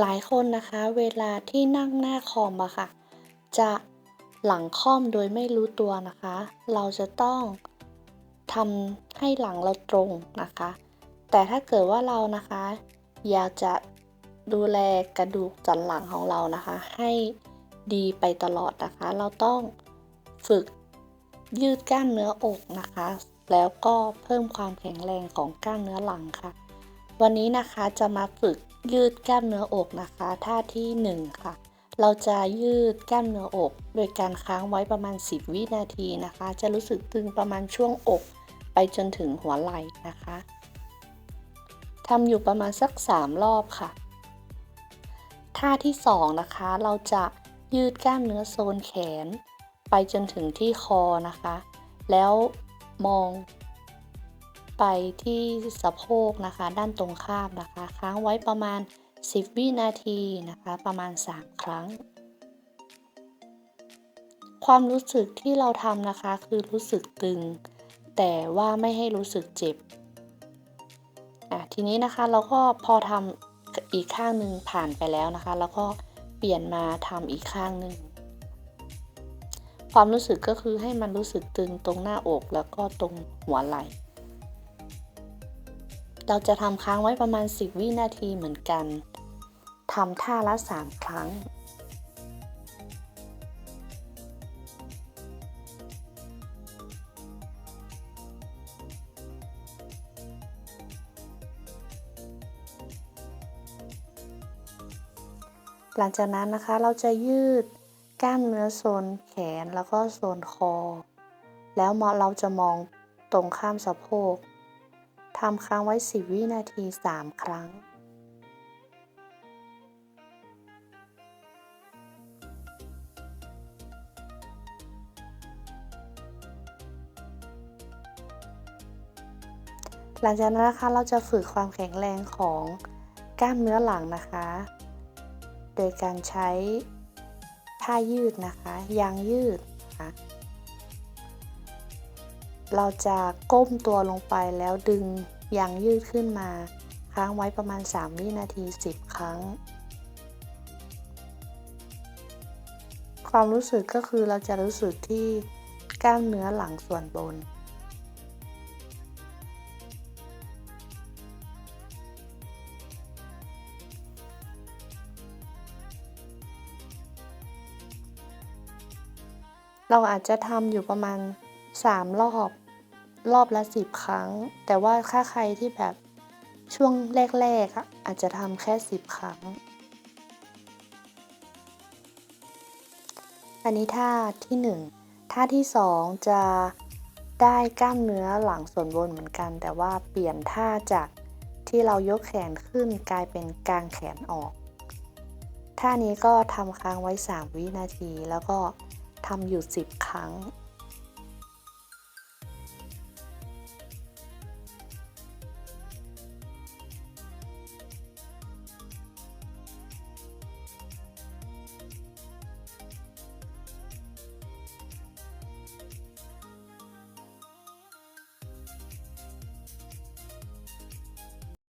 หลายคนนะคะ เวลาที่นั่งหน้าคอมอะค่ะ จะหลังค่อมโดยไม่รู้ตัวนะคะ เราจะต้องทำให้หลังเราตรงนะคะ แต่ถ้าเกิดว่าเรานะคะ อยากจะดูแลกระดูกสันหลังของเรานะคะ ให้ดีไปตลอดนะคะ เราต้องฝึกยืดกล้ามเนื้ออกนะคะ แล้วก็เพิ่มความแข็งแรงของกล้ามเนื้อหลังค่ะ วันนี้นะคะจะมาฝึกยืดกล้ามเนื้ออกนะคะ ท่าที่ 1 ค่ะ เราจะยืดกล้ามเนื้ออก โดยการค้างไว้ประมาณ 10 วินาทีนะคะ จะรู้สึกตึงประมาณช่วงอก ไปจนถึงหัวไหล่นะคะทำอยู่ประมาณสัก 3 รอบค่ะ ท่าที่ 2 นะคะ เราจะยืดกล้ามเนื้อโซนแขน ไปจนถึงที่คอนะคะ แล้วมอง ไปที่สะโพกนะคะ ด้านตรงข้ามนะคะ ค้างไว้ประมาณ 10 วินาทีนะคะ ประมาณ 3 ครั้ง ความรู้สึกที่เราทำนะคะคือรู้สึกตึง แต่ว่าไม่ให้รู้สึกเจ็บอะทีนี้นะคะเราก็พอทำอีกข้างหนึ่งผ่านไปแล้วนะคะ แล้วก็เปลี่ยนมาทำอีกข้างหนึ่งความรู้สึกก็คือให้มันรู้สึกตึงตรงหน้าอกแล้วก็ตรงหัวไหล่ เราจะทำค้างไว้ประมาณ 10 วินาทีเหมือนกันทำท่าละ 3 ครั้ง หลังจากนั้นนะคะเราจะยืดกล้ามเนื้อโซนแขนแล้วก็โซนคอ แล้วเราจะมองตรงข้ามสะโพก ทำค้างไว้ 10 วินาที 3 ครั้ง หลังจากนั้นนะคะเราจะฝึกความแข็งแรงของกล้ามเนื้อหลังนะคะ โดยการใช้ผ้ายืดนะคะ ยางยืดนะคะ เราจะก้มตัวลงไปแล้วดึงยางยืดขึ้นมา ค้างไว้ประมาณ 3 วินาที 10 ครั้ง ความรู้สึกก็คือเราจะรู้สึกที่กล้ามเนื้อหลังส่วนบนเราอาจจะทำอยู่ประมาณ 3 รอบ รอบละ10ครั้ง แต่ว่าถ้าใครที่แบบช่วงแรกๆอะอาจจะทำแค่10ครั้ง อันนี้ท่าที่1ท่าที่2จะได้กล้ามเนื้อหลังส่วนบนเหมือนกัน แต่ว่าเปลี่ยนท่าจากที่เรายกแขนขึ้นกลายเป็นกางแขนออก ท่านี้ก็ทำค้างไว้ 3 วินาที แล้วก็ทำอยู่ 10 ครั้ง